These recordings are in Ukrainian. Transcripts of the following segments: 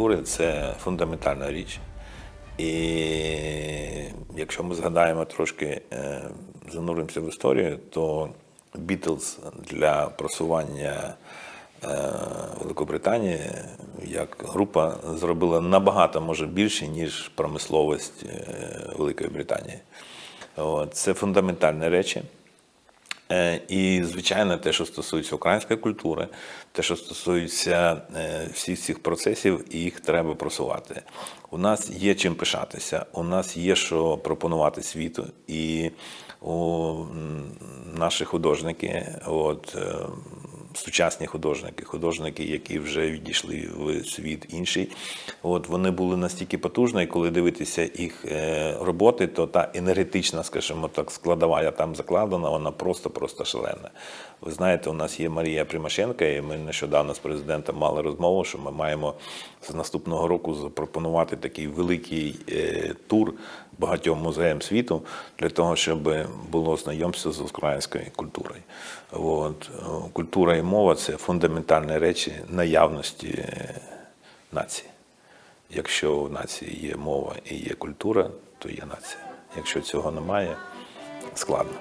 культури це фундаментальна річ. І якщо ми згадаємо трошки, е, зануримося в історію, то Бітлз для просування е, Великобританії як група зробила набагато може більше, ніж промисловість е, Великої Британії. Це фундаментальні речі. Е, І, звичайно, те, що стосується української культури, те, що стосується е, всіх цих процесів, їх треба просувати. У нас є чим пишатися, у нас є що пропонувати світу, і у наші художники, от, е, сучасні художники, художники, які вже відійшли в світ інший, от, вони були настільки потужні, і коли дивитися їх е, роботи, то та енергетична, скажімо так, складова я там закладена, вона просто-просто шалена. Ви знаєте, у нас є Марія Примашенка, і ми нещодавно з президентом мали розмову, що ми маємо з наступного року запропонувати такий великий е, тур багатьом музеям світу для того, щоб було знайомство з українською культурою. От. е, Культура і мова це фундаментальні речі наявності нації. Якщо в нації є мова і є культура, то є нація. Якщо цього немає, складно.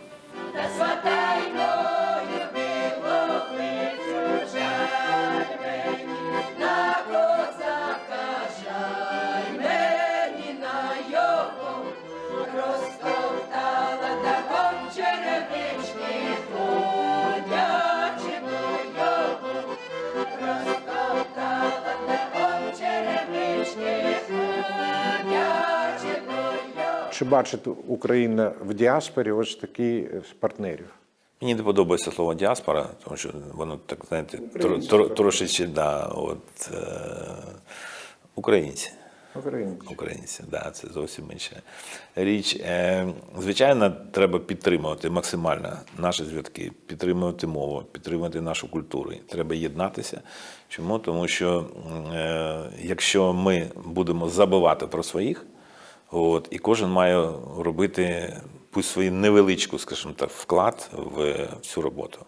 Чи бачить Україна в діаспорі ось такі партнерів? Мені не подобається слово діаспора, тому що воно так, знаєте, тро, тро, трошечки, да, от, е, українці. Українці. Українці, да, це зовсім інша річ. Е, звичайно, треба підтримувати максимально наші зв'язки, підтримувати мову, підтримувати нашу культуру. Треба єднатися. Чому? Тому що е, якщо ми будемо забувати про своїх, от, і кожен має робити пусть свою невеличку, скажімо так, вклад в цю роботу.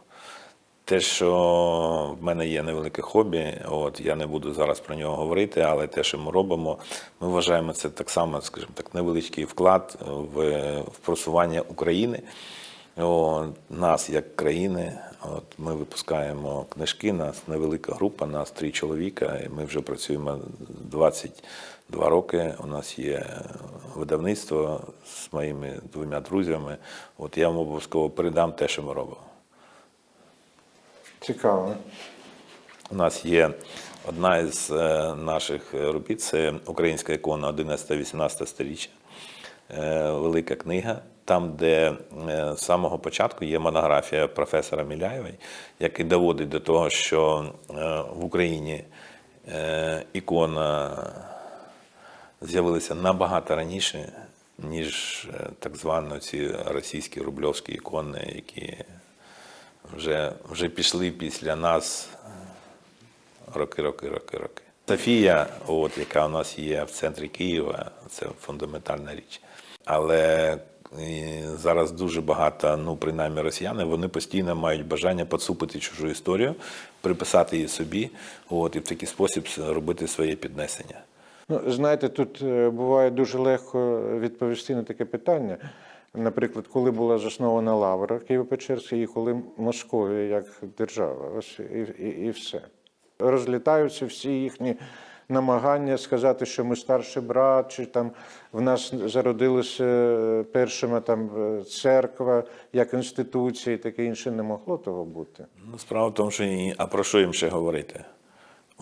Те, що в мене є невелике хобі, от я не буду зараз про нього говорити, але те, що ми робимо, ми вважаємо це так само, скажімо так, невеличкий вклад в, в просування України. От, нас як країни, от ми випускаємо книжки, нас невелика група, нас три чоловіка, і ми вже працюємо 22 роки. У нас є видавництво з моїми двома друзями. От я вам обов'язково передам те, що ми робимо. Цікаво. У нас є одна із е, наших робіт, це українська ікона 11-18 сторіччя. Е, Велика книга, там, де е, з самого початку є монографія професора Міляєвої, який доводить до того, що е, в Україні е, ікона з'явилася набагато раніше, ніж так звані ці російські рубльовські ікони, які вже, вже пішли після нас роки, роки, роки, роки. Софія, от, яка у нас є в центрі Києва, це фундаментальна річ. Але зараз дуже багато, ну принаймні росіяни, вони постійно мають бажання поцупити чужу історію, приписати її собі, от, і в такий спосіб робити своє піднесення. Ну, знаєте, тут е, буває дуже легко відповісти на таке питання. Наприклад, коли була заснована Лавра Києво-Печерська і коли Московія як держава, ось і, і, і все. Розлітаються всі їхні намагання сказати, що ми старший брат, чи там в нас зародилася першими там е, церква як інституція і таке інше. Не могло того бути. Ну, справа в тому, що ні. а про що їм ще говорити?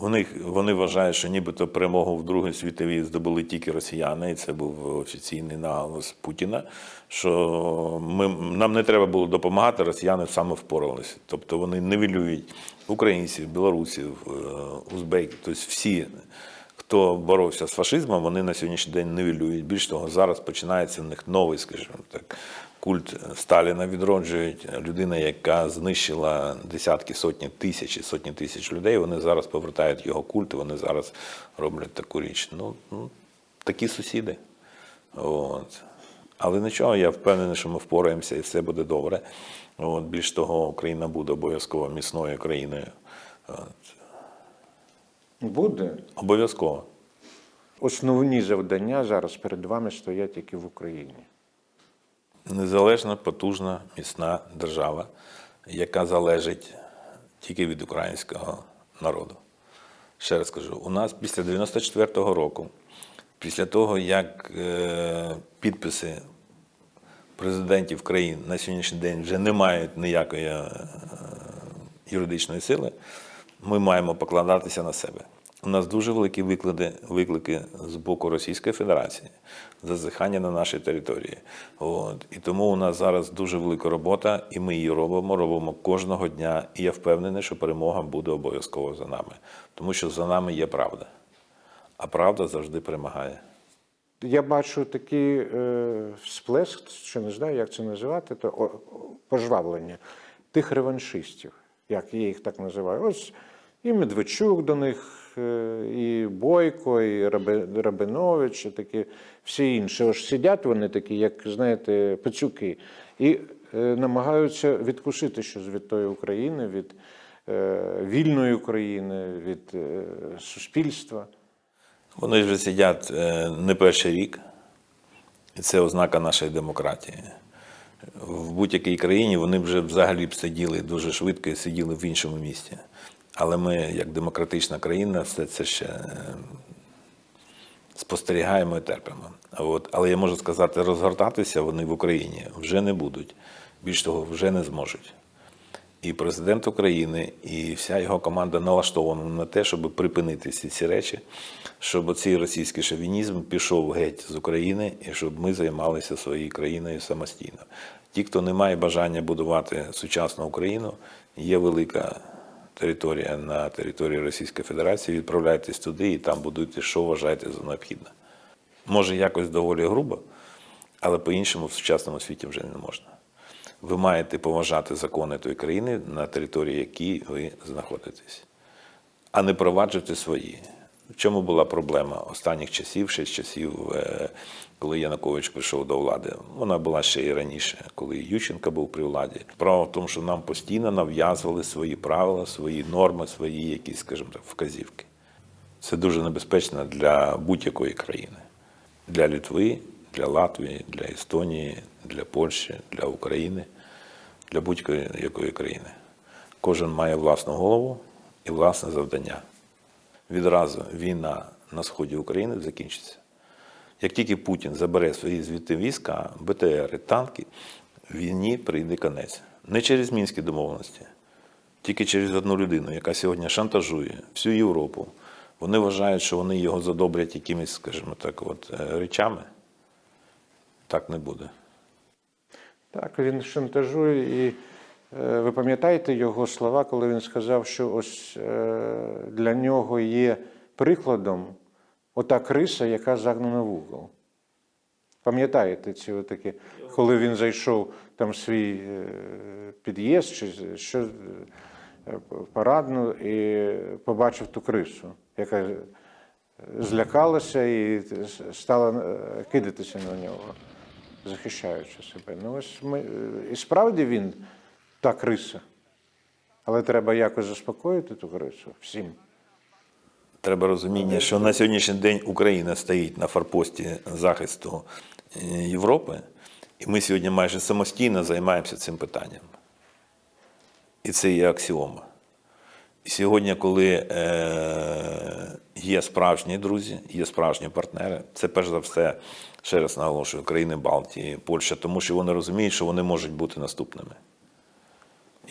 Них вони вважають, що нібито перемогу в Другій світовій здобули тільки росіяни, і це був офіційний наголос Путіна. Що ми, нам не треба було допомагати, росіяни саме впоралися. Тобто вони нивелюють українців, білорусів, е, узбеків, тобто всі, хто боровся з фашизмом, вони на сьогоднішній день нивелюють. Більш того, зараз починається в них новий, скажімо так, культ Сталіна відроджують. Людина, яка знищила десятки, сотні тисяч, сотні тисяч людей, вони зараз повертають його культ, і вони зараз роблять таку річ. Ну, ну такі сусіди. От. Але нічого, я впевнений, що ми впораємося і все буде добре. От, більш того, Україна буде обов'язково міцною країною. От. Буде. Обов'язково. основні завдання зараз перед вами стоять тільки в Україні. Незалежна, потужна, міцна держава, яка залежить тільки від українського народу. Ще раз кажу, у нас після 94-го року, після того, як е, підписи президентів країн на сьогоднішній день вже не мають ніякої е, юридичної сили, ми маємо покладатися на себе. У нас дуже великі виклади, виклики з боку Російської Федерації, зазихання на нашій території. От. І тому у нас зараз дуже велика робота, і ми її робимо, робимо кожного дня. І я впевнений, що перемога буде обов'язково за нами, тому що за нами є правда. А правда завжди перемагає. Я бачу такий е, сплеск, що не знаю, як це називати, то о, пожвавлення тих реваншистів, як я їх так називаю. Ось і Медведчук до них, е, і Бойко, і Раби- Рабинович, і такі всі інші. Ось сидять вони такі, як знаєте, пацюки, і е, намагаються відкусити щось від тої України, від е, вільної України, від суспільства. Вони вже сидять не перший рік, і це ознака нашої демократії. В будь-якій країні вони вже взагалі б сиділи дуже швидко і сиділи в іншому місті. Але ми, як демократична країна, все це ще е, спостерігаємо і терпимо. От. Але я можу сказати, розгортатися вони в Україні вже не будуть. Більш того, вже не зможуть. І президент України, і вся його команда налаштована на те, щоб припинити всі ці речі, щоб цей російський шовінізм пішов геть з України і щоб ми займалися своєю країною самостійно. Ті, хто не має бажання будувати сучасну Україну, є велика територія на території Російської Федерації. Відправляйтесь туди і там будуйте, що вважаєте за необхідне. Може, якось доволі грубо, але по-іншому в сучасному світі вже не можна. Ви маєте поважати закони тої країни, на території якій ви знаходитесь, а не проваджувати свої. В чому була проблема останніх часів, ще з часів, е, коли Янукович прийшов до влади? Вона була ще і раніше, коли Ющенко був при владі. Справа в тому, що нам постійно нав'язували свої правила, свої норми, свої якісь, скажімо так, вказівки. Це дуже небезпечно для будь-якої країни. Для Литви, для Латвії, для Естонії, для Польщі, для України, для будь-якої країни. Кожен має власну голову і власне завдання. Відразу війна на сході України закінчиться. Як тільки Путін забере свої звідти війська, БТРи, танки, війні прийде конець. Не через мінські домовленості, тільки через одну людину, яка сьогодні шантажує всю Європу. Вони вважають, що вони його задобрять якимись, скажімо так, от, е, речами. Так не буде. Так, він шантажує, і е, ви пам'ятаєте його слова, коли він сказав, що ось е, для нього є прикладом ота криса, яка загнана в угол. Пам'ятаєте ці отакі, коли він зайшов там свій е, під'їзд чи що, парадну і побачив ту крису, яка злякалася і стала кидатися на нього захищаючи себе. Ну ось ми, е, і справді він та криса. Але треба якось заспокоїти ту крису всім. Треба розуміння, що на сьогоднішній день Україна стоїть на форпості захисту е, Європи, і ми сьогодні майже самостійно займаємося цим питанням. І це є аксіома. Сьогодні, коли е, є справжні друзі, є справжні партнери, це перш за все, ще раз наголошую, країни Балтії, Польща, тому що вони розуміють, що вони можуть бути наступними.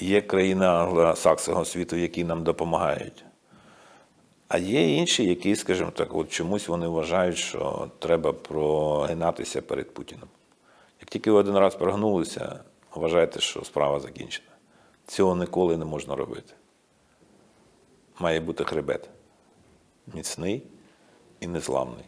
Є країни англосаксового світу, які нам допомагають. А є інші, які, скажімо так, от чомусь вони вважають, що треба прогинатися перед Путіним. Як тільки ви один раз прогнулися, вважайте, що справа закінчена. Цього ніколи не можна робити. Має бути хребет міцний і незламний.